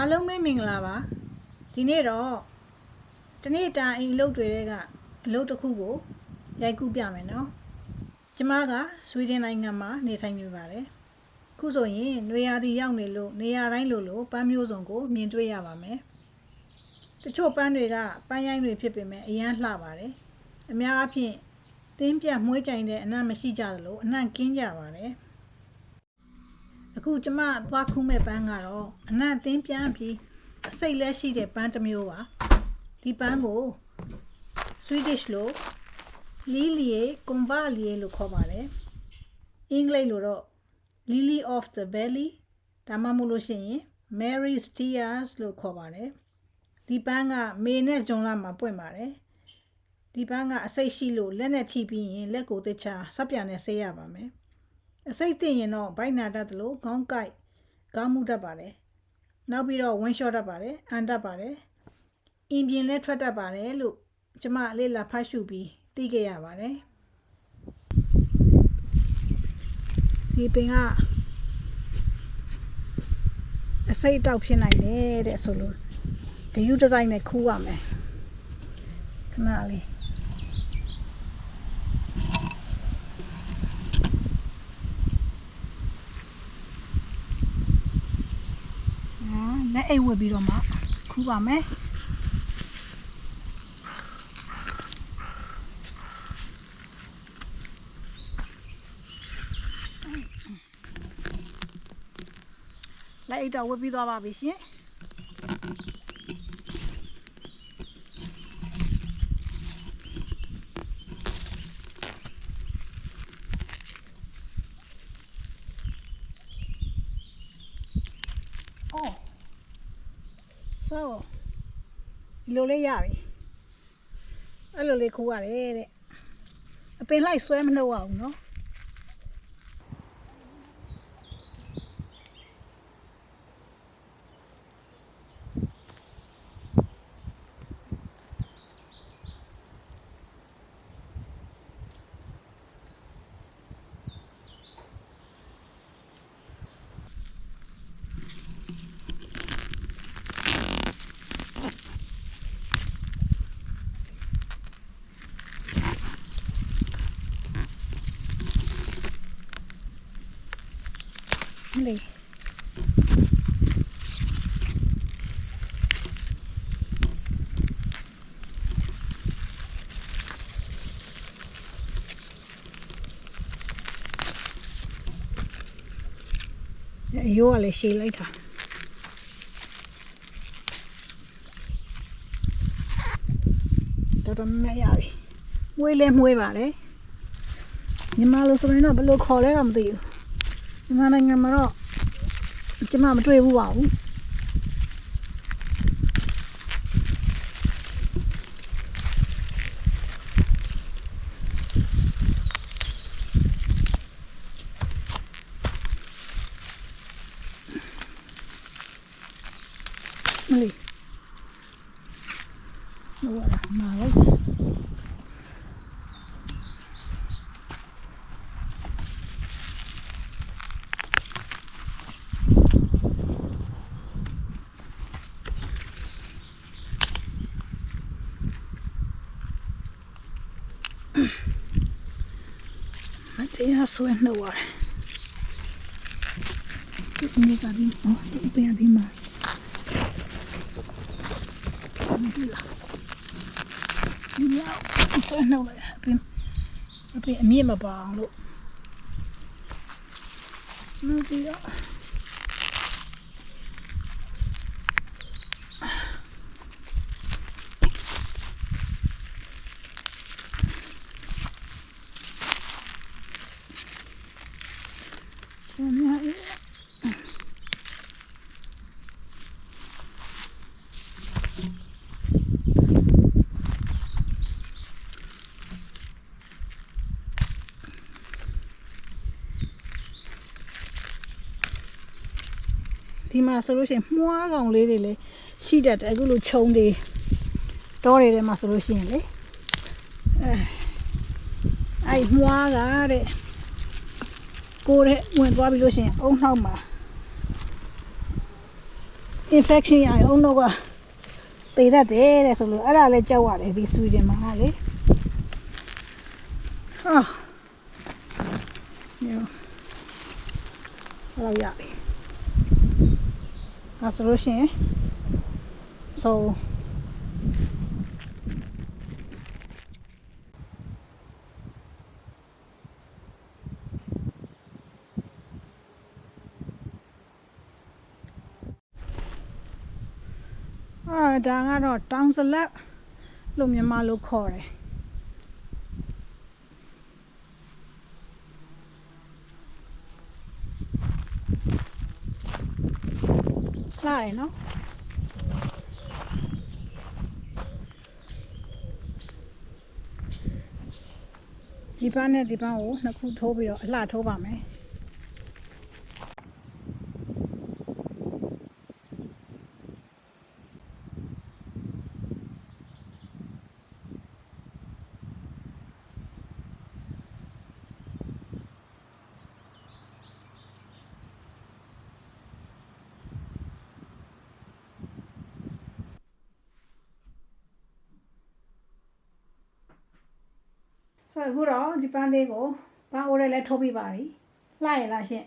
အားလုံးပဲမင်္ဂလာပါဒီနေ့တော့တနေ့တာအိမ်အလုပ်တွေတဲကအလုပ်တစ်ခုကိုရိုက်ကူးပြမယ်နော်ကျမကဆွီဒင်နိုင်ငံမှာနေထိုင်နေပါတယ်ခုဆိုရင်နွေရာသီရောက်နေလို့နေရာတိုင်းလိုလိုပန်းမျိုးစုံကိုမြင်တွေ့ရပါမယ်တချို့ပန်းတွေကပန်းရိုင်းတွေဖြစ်ပေမဲ့အရန်လှပါတယ်အများအားဖြင့်တင်းပြတ်မွှေးကြိုင်တဲ့အနံ့မရှိကြသလိုအနှံ့ကင်းကြပါတယ် အခုကျမသွားခုမဲ့ပန်းကတော့အနံ့အသင်းပြန်ပြီးအစိတ်လက်ရှိတဲ့ပန်းတစ်မျိုးပါဒီပန်းကို Swedish လို့ Lily Convalie လို့ခေါ်ပါတယ်အင်္ဂလိပ်လိုတော့ Lily of the Valley ဒါမှမဟုတ်လို့ရှိရင် Mary's Tears လို့ခေါ်ပါတယ်ဒီပန်းကမေနဲ့ဂျွန်လမှာပွင့်ပါတယ်ဒီပန်းကအစိတ်ရှိလို့လက်နဲ့ထိပြီးရင်လက်ကိုတစ်ချာစပ်ပြန်နဲ့ဆေးရပါမယ် အစိတ်သိရင်တော့ဘိုက်နာတတ်သလိုခေါင်းကိုက်ခေါင်းမှုတတ်ပါတယ်နောက်ပြီးတော့ဝင်းလျှော့တတ်ပါတယ်အန်တတ်ပါတယ်အင်ပြင်လည်းထွက်တတ်ပါတယ်လို့ကျမအလေးလာဖတ်ရှုပြီးသိခဲ့ရပါတယ်ဒီပင်ကအစိတ်တောက်ဖြစ်နိုင်တယ်တဲ့ဆိုလို့ဂယုဒီဇိုင်းနဲ့ခူးရမယ်ခဏလေး နော်လက် အိတ်ဝတ်ပြီးတော့မှခူးပါမယ်လက်အိတ်တော့ဝတ်ပြီးသွားပါပြီရှင်အော် so ဒီလိုလေးရပြီအဲ့လိုလေးခူးရတယ်တဲ့အပင်လိုက်ဆွဲမနှုတ်အောင်နော် လေအရိုးကလည်းရှည်လိုက်တာတော်တော်များများရပြီမွေးလဲမွေးပါလေညီမလို့ဆိုရင်တော့ဘယ်လိုခေါ်လဲတော့မသိဘူး မြန်မာနိုင်ငံမှာတော့ကျမမတွေ့ဘူးပါဘူးမလေးဟိုရမှာလိုက်တာ မတရားဆွဲနှုတ်ရတယ်ဒီနေ့ကဒီအော်ဒီပြန်ဒီမှာဒီလာဒီလာဆွဲနှုတ်လိုက်အပြင်အပြင်အမြင့်မပါအောင်လို့နောက်ပြီးတော့ဆ ဒီမှာဆိုလို့ရှိရင်မွှားကောင်လေးတွေလည်းရှိတတ်တယ်အခုလိုခြုံတွေတောတွေထဲမှာဆိုလို့ရှိရင်လေအဲအဲ့မွှားကတဲ့ ကိုယ်တဲ့ဝင်သွားပြီလို့ရှိရင်အုံနှောက်မှာ infection ရရင်အုံတော့ကသေတတ်တယ်တဲ့ဆိုလို့အဲ့ဒါလည်းကြောက်ရတယ်ဒီဆွီဒင်မှာကလေဟာညောအဲ့တော့ရပြီအဲ့ဆိုလို့ရှိရင် so အာဒါကတော့တောင်စလက်လို့မြန်မာလိုခေါ်တယ်လာရယ်နော်ဒီပန်းနဲ့ဒီပန်းကိုနှစ်ခုထိုးပြီးတော့အလှထိုးပါမယ် ဆိုတော့အခုတော့ဒီပန်းလေးကိုပန်းအိုးရဲလဲထိုးပြီးပါပြီလှရလားရှင့်